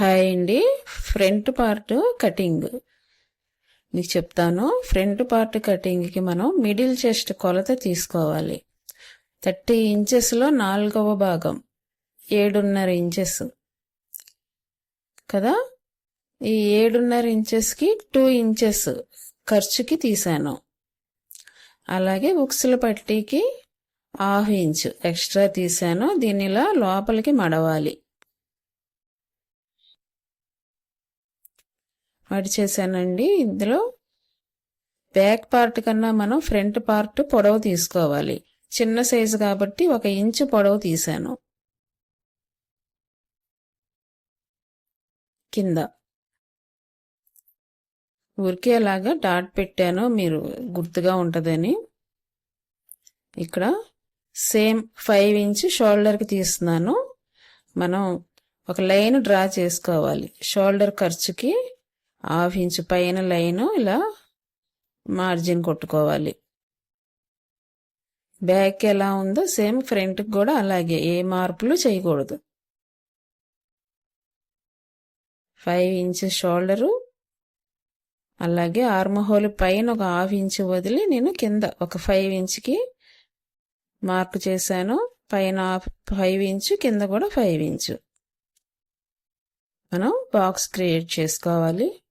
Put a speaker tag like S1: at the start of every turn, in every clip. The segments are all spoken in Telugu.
S1: హాయ్ అండి. Front part cutting. మీకు చెప్తాను. ఫ్రంట్ పార్ట్ కటింగ్కి మనం మిడిల్ చెస్ట్ కొలత తీసుకోవాలి. థర్టీ ఇంచెస్లో నాలుగవ భాగం. ఏడున్నర ఇంచెస్. కదా? ఈ ఏడున్నర ఇంచెస్కి టూ ఇంచెస్ ఖర్చుకి తీసాను. అలాగే ఉక్సుల పట్టీకి హాఫ్ ఇంచ్ ఎక్స్ట్రా తీసాను. దీనిలా లోపలికి మడవాలి. మడిచేసానండి ఇందులో బ్యాక్ పార్ట్ కన్నా మనం ఫ్రంట్ పార్ట్ పొడవు తీసుకోవాలి. చిన్న సైజు కాబట్టి ఒక ఇంచు పొడవు తీసాను కింద. ఉరికేలాగా డాట్ పెట్టాను. మీరు గుర్తుగా ఉంటుందని. ఇక్కడ సేమ్ ఫైవ్ ఇంచ్ షోల్డర్కి తీస్తున్నాను. మనం ఒక లైన్ డ్రా చేసుకోవాలి. షోల్డర్ ఖర్చుకి హాఫ్ ఇంచ్ పైన లైన్ ఇలా మార్జిన్ కొట్టుకోవాలి. బ్యాక్ ఎలా ఉందో సేమ్ ఫ్రంట్కి కూడా అలాగే ఏ మార్పులు చేయకూడదు. ఫైవ్ ఇంచ్ షోల్డరు అలాగే ఆర్మహోల్ పైన ఒక హాఫ్ ఇంచ్ వదిలి నేను కింద ఒక ఫైవ్ ఇంచ్కి మార్క్ చేశాను. పైన ఫైవ్ ఇంచ్ కింద కూడా ఫైవ్ ఇంచు. మనం బాక్స్ క్రియేట్ చేసుకోవాలి.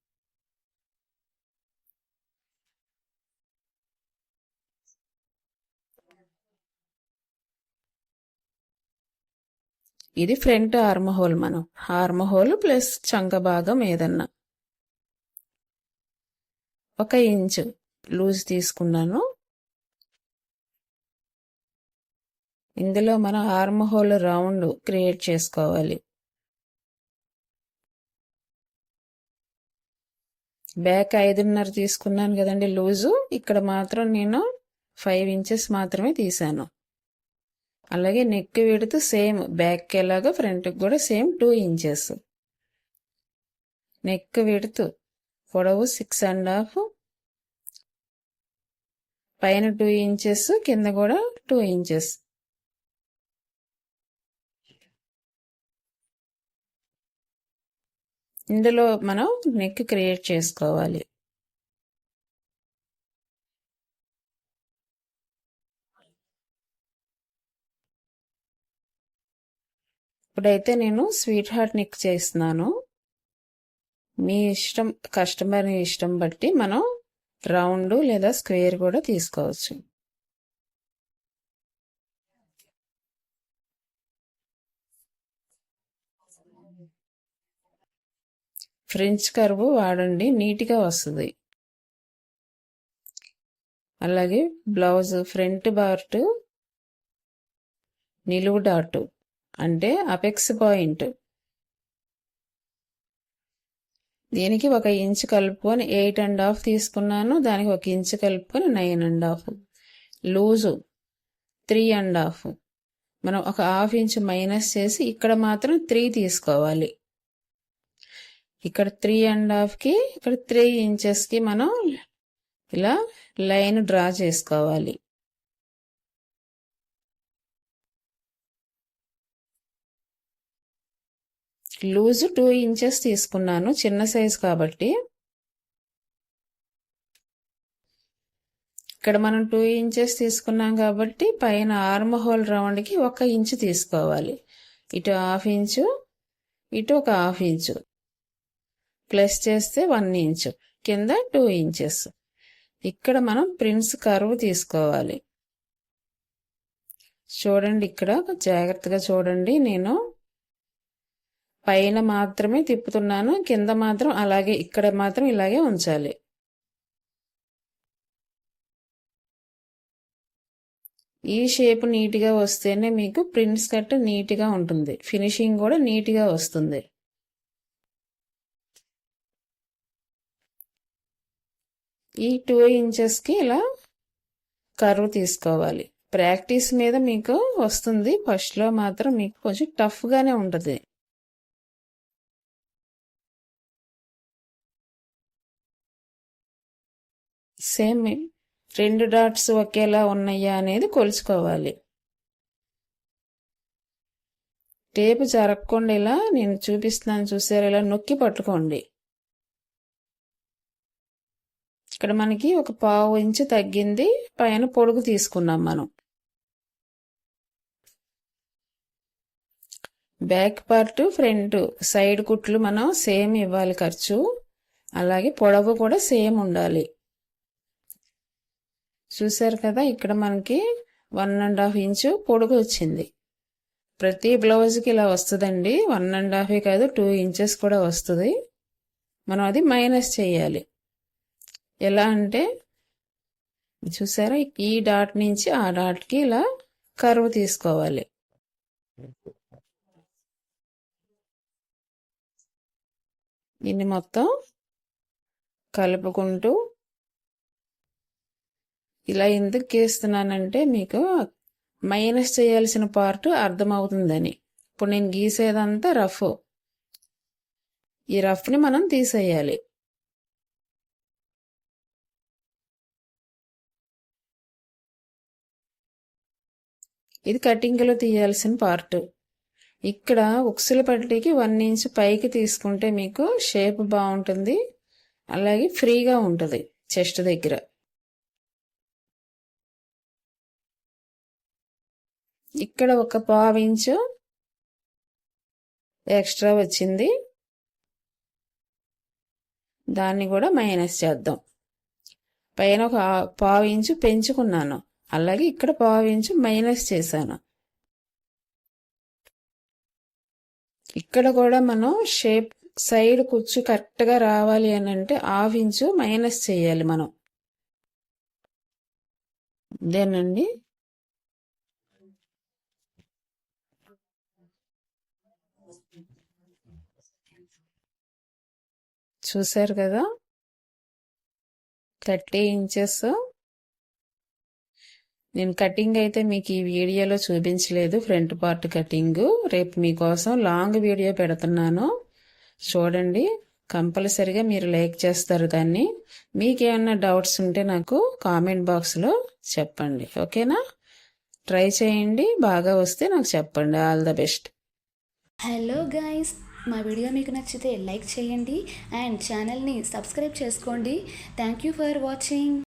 S1: ఇది ఫ్రంట్ ఆర్మ్ హోల్ మనం. ఆర్మ్ హోల్ ప్లస్ చంక భాగం ఏదన్నా. ఒక ఇంచు లూజ్ తీసుకున్నాను. ఇందులో మనం ఆర్మ్ హోల్ రౌండ్ క్రియేట్ చేసుకోవాలి. బ్యాక్ ఐదున్నర తీసుకున్నాను కదండి లూజు. ఇక్కడ మాత్రం నేను ఫైవ్ ఇంచెస్ మాత్రమే తీశాను. అలాగే నెక్ విడుతూ సేమ్ బ్యాక్ ఎలాగో ఫ్రంట్కి కూడా సేమ్ టూ ఇంచెస్ నెక్ విడుతూ పొడవు సిక్స్ అండ్ హాఫ్ పైన టూ ఇంచెస్ కింద కూడా టూ ఇంచెస్ ఇందులో మనం నెక్ క్రియేట్ చేసుకోవాలి. ఇప్పుడైతే నేను స్వీట్ హార్ట్ నిక్ చేస్తున్నాను. మీ ఇష్టం కస్టమర్ ఇష్టం బట్టి మనం రౌండ్ లేదా స్క్వేర్ కూడా తీసుకోవచ్చు. ఫ్రెంచ్ కర్వ్ వాడండి నీట్గా వస్తుంది. అలాగే బ్లౌజ్ ఫ్రంట్ బార్టు నిలువు డాటు. అంటే అపెక్స్ పాయింట్ దీనికి ఒక ఇంచ్ కలుపుకొని ఎయిట్ అండ్ హాఫ్ తీసుకున్నాను. దానికి ఒక ఇంచ్ కలుపుకొని nine and half loose three and half మనం ఒక హాఫ్ ఇంచ్ మైనస్ చేసి ఇక్కడ మాత్రం త్రీ తీసుకోవాలి. ఇక్కడ త్రీ అండ్ హాఫ్కి ఇక్కడ త్రీ ఇంచెస్కి మనం ఇలా లైన్ డ్రా చేసుకోవాలి. లూజ్ టూ ఇంచెస్ తీసుకున్నాను చిన్న సైజ్ కాబట్టి. ఇక్కడ మనం టూ ఇంచెస్ తీసుకున్నాం కాబట్టి పైన ఆర్మ్ హోల్ రౌండ్కి ఒక ఇంచు తీసుకోవాలి. ఇటు హాఫ్ ఇంచు ఇటు ఒక హాఫ్ ఇంచు. ప్లస్ చేస్తే వన్ ఇంచు కింద టూ ఇంచెస్. ఇక్కడ మనం ప్రిన్స్ కర్వ్ తీసుకోవాలి. చూడండి ఇక్కడ జాగ్రత్తగా చూడండి నేను. పైన మాత్రమే తిప్పుతున్నాను. కింద మాత్రం అలాగే ఇక్కడ మాత్రం ఇలాగే ఉంచాలి. ఈ షేప్ నీట్గా వస్తేనే మీకు ప్రింట్స్ కట్ నీట్గా ఉంటుంది. ఫినిషింగ్ కూడా నీట్గా వస్తుంది. ఈ టూ ఇంచెస్కి ఇలా కర్వ్ తీసుకోవాలి. ప్రాక్టీస్ మీద మీకు వస్తుంది. ఫస్ట్లో మాత్రం మీకు కొంచెం టఫ్గానే ఉంటుంది. సేమ్ రెండు డాట్స్ ఒకేలా ఉన్నాయా అనేది కొలుచుకోవాలి. టేపు జరగకుండా ఇలా నేను చూపిస్తున్నాను చూసారు? ఇలా నొక్కి పట్టుకోండి. ఇక్కడ మనకి ఒక పావు ఇంచు తగ్గింది. పైన పొడుగు తీసుకున్నాం మనం. బ్యాక్ పార్ట్ ఫ్రంట్ సైడ్ కుట్లు మనం సేమ్ ఇవ్వాలి ఖర్చు. అలాగే పొడవు కూడా సేమ్ ఉండాలి. చూసారు కదా ఇక్కడ మనకి వన్ అండ్ హాఫ్ ఇంచు పొడుగు వచ్చింది. ప్రతి బ్లౌజ్కి ఇలా వస్తుందండి. వన్ అండ్ హాఫ్ కాదు టూ ఇంచెస్ కూడా వస్తుంది. మనం అది మైనస్ చేయాలి. ఎలా అంటే చూసారా ఈ డాట్ నుంచి ఆ డాట్కి ఇలా కర్వ్ తీసుకోవాలి. దీన్ని మొత్తం కలుపుకుంటూ ఇలా ఎందుకు గీస్తున్నానంటే మీకు మైనస్ చేయాల్సిన పార్ట్ అర్థమవుతుందని. ఇప్పుడు నేను గీసేదంతా రఫ్. ఈ రఫ్ని మనం తీసేయాలి. ఇది కటింగ్లో తీయాల్సిన పార్ట్. ఇక్కడ ఉక్సుల పట్టికి వన్ ఇంచ్ పైకి తీసుకుంటే మీకు షేప్ బాగుంటుంది. అలాగే ఫ్రీగా ఉంటుంది చెస్ట్ దగ్గర. ఇక్కడ ఒక పావు ఇంచు ఎక్స్ట్రా వచ్చింది. దాన్ని కూడా మైనస్ చేద్దాం. పైన ఒక పావు ఇంచు పెంచుకున్నాను. అలాగే ఇక్కడ పావు ఇంచు మైనస్ చేశాను. ఇక్కడ కూడా మనం షేప్ సైడ్ కుచ్చు కరెక్ట్గా రావాలి అని అంటే హాఫ్ ఇంచు మైనస్ చేయాలి మనం. ఇదేనండి. చూసారు కదా? Thirty inches. నేను కటింగ్ అయితే మీకు ఈ వీడియోలో చూపించలేదు ఫ్రంట్ పార్ట్ కటింగ్. రేపు మీకోసం లాంగ్ వీడియో పెడుతున్నాను. చూడండి కంపల్సరిగా మీరు లైక్ చేస్తారు దాన్ని. మీకేమన్నా డౌట్స్ ఉంటే నాకు కామెంట్ బాక్స్లో చెప్పండి ఓకేనా? ట్రై చేయండి బాగా వస్తే నాకు చెప్పండి. All the best.
S2: Hello guys మా వీడియో మీకు నచ్చితే లైక్ చేయండి అండ్ ఛానల్ని సబ్స్క్రైబ్ చేసుకోండి. Thank you for watching